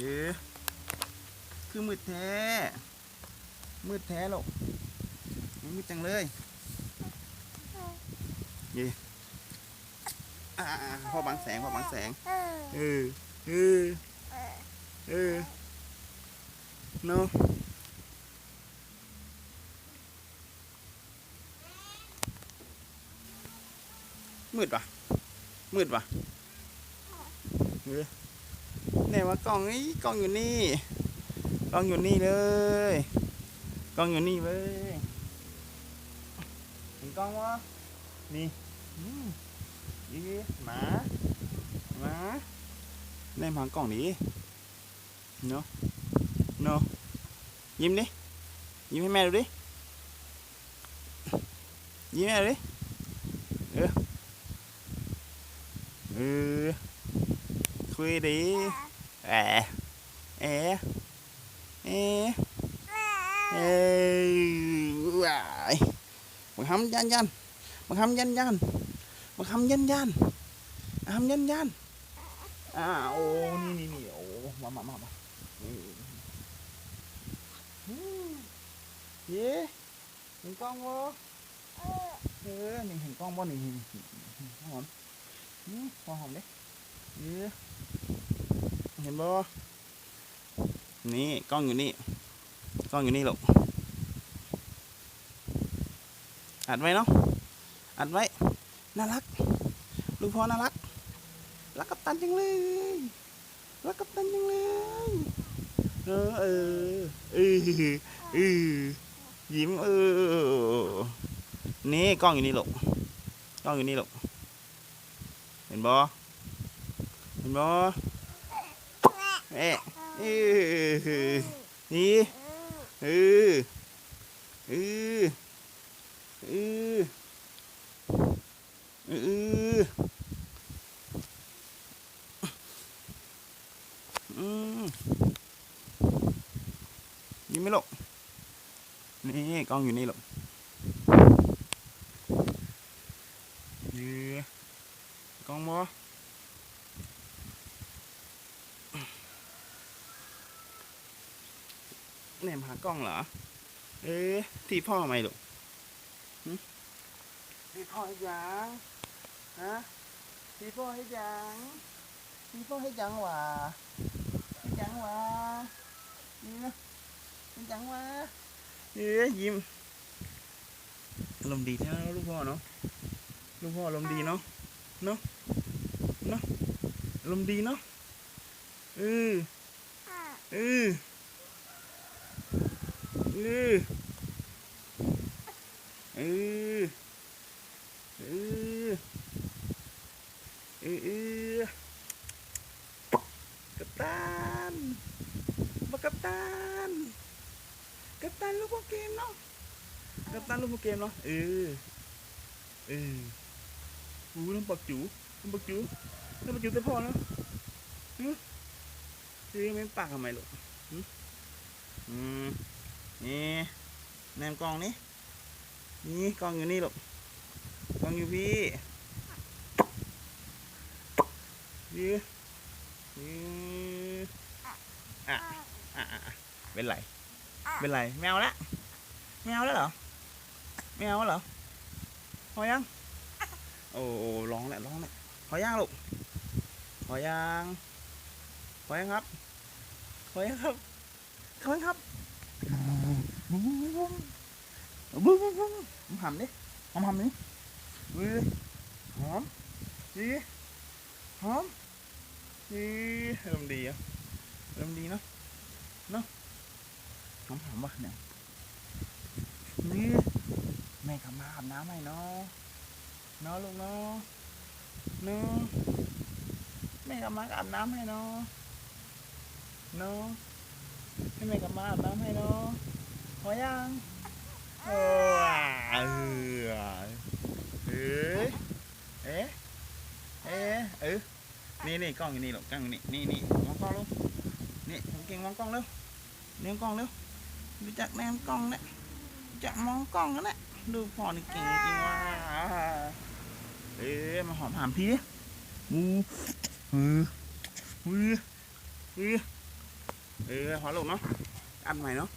เยอะคือมืดแท้ มืดแท้หรอกมืดจังเลยเย่อ่าพ่อบังแสงพ่อบังแสง เออ เออ เออเนาะมืดปะมืดปะเออ ไหนวะกล้องนี่กล้องอยู่นี่กล้องอยู่นี่เลยกล้องอยู่นี่เว้ยเห็นกล้องวะนี่ยี่หมาหมาในหมากล่องนี้เนาะเนาะยิ้มดิ ยิ้มให้แม่ดูดิ ยิ้มให้แม่ดูดิ เอออ คุยดิแอะแอะแอะเอ้ยว้ายบังคับยันยันบังคับยันยันบังคับยันยันบังคับยันยันอ่าโอ้นี่นี่นี่โอ้มามามามาหืมเย้เห็นกล้องบ่เออนี่เห็นกล้องบ่นี่นี่นี่นี่หอมหอมเด้เย้ เห็นบ่นี่กล้องอยู่นี่ กล้องอยู่นี่ลูกอัดไว้เนาะ อัดไว้ น่ารัก ลูกพ่อน่ารัก รักกัปตันจังเลย รักกัปตันจังเลย เออ เออ เออเออยิ้มเออ นี่กล้องอยู่นี่ลูกกล้องอยู่นี่ลูกเห็นบ่ ห็นบ่เอ๊ะเออนี่เออเออเออเอออืมยิ้มไม่ลูกนี่กล้องอยู่นี่หลูกนี่กล้องบ่ แหนมหากล้องเหรอ เอ๊ะที่พ่อทำไมลูกหึที่พ่อให้ยังฮะที่พ่อให้ยังที่พ่อให้ยังหว่าเป็นจังวะนี่นะเป็นจังวะเอ้ยยิ้มอารมณ์ดีแท้ลูกพ่อเนาะลูกพ่ออารมณ์ดีเนาะเนาะเนาะอารมณ์ดีเนาะเออเออ เออเออเออเออกัปตันมากัปตันกัปตันลูกโปเกมเนาะกัปตันลูกโปเกมเนาะเออเออหูน้ำปักจูน้ำปักจูน้ำปักจูแต่พอแล้วฮึเฮ้ยแม่ปากทำไมลูกหึอืม นี่แนมกล้องนี่นี่กล้องอยู่นี่ลูกกล้องอยู่พี่ยืออืมอ่อะอะอะเป็นไรเป็นไรแมวละแมวแล้วเหรอแมวเหรอพอยังโอ้โอ้ร้องแหละร้องแหละพอยังลูกพอยังพอยังครับพอยังครับพอยังครับ บุ้มบุ้มบุ้มบุ้มผมหำดิหอมหำดิเว้ยหอมดีหอมนี่อารมดีอะอารมณ์ดีเนาะเนาะหอมหอมว่ะเนี่ยนี่แม่กลับมาอาบน้ำให้เนาะเนาะลูกเนาะเนาะแม่กลับมาอาบน้ำให้เนาะเนาะให้แม่กลับมาอาบน้ำให้เนาะ พอยังโอ้เออเอ้ยเอ๊ะเอ๊ะเออนี่นี่กล้องอยู่นี่หรอกกล้องอยู่นี่นี่นี่มองกล้องลูกนี่ผมเก่งมองกล้องเร็วเลี้ยงกล้องเร็วรู้จักแนมกล้องนะรู้จักมองกล้องกันนะดูพ่อนี่เก่งจริงว่ะเอ๊ะมาหอมหามพี่ดิมูมือมือมือเออพอลูกเนาะอันใหม่เนาะ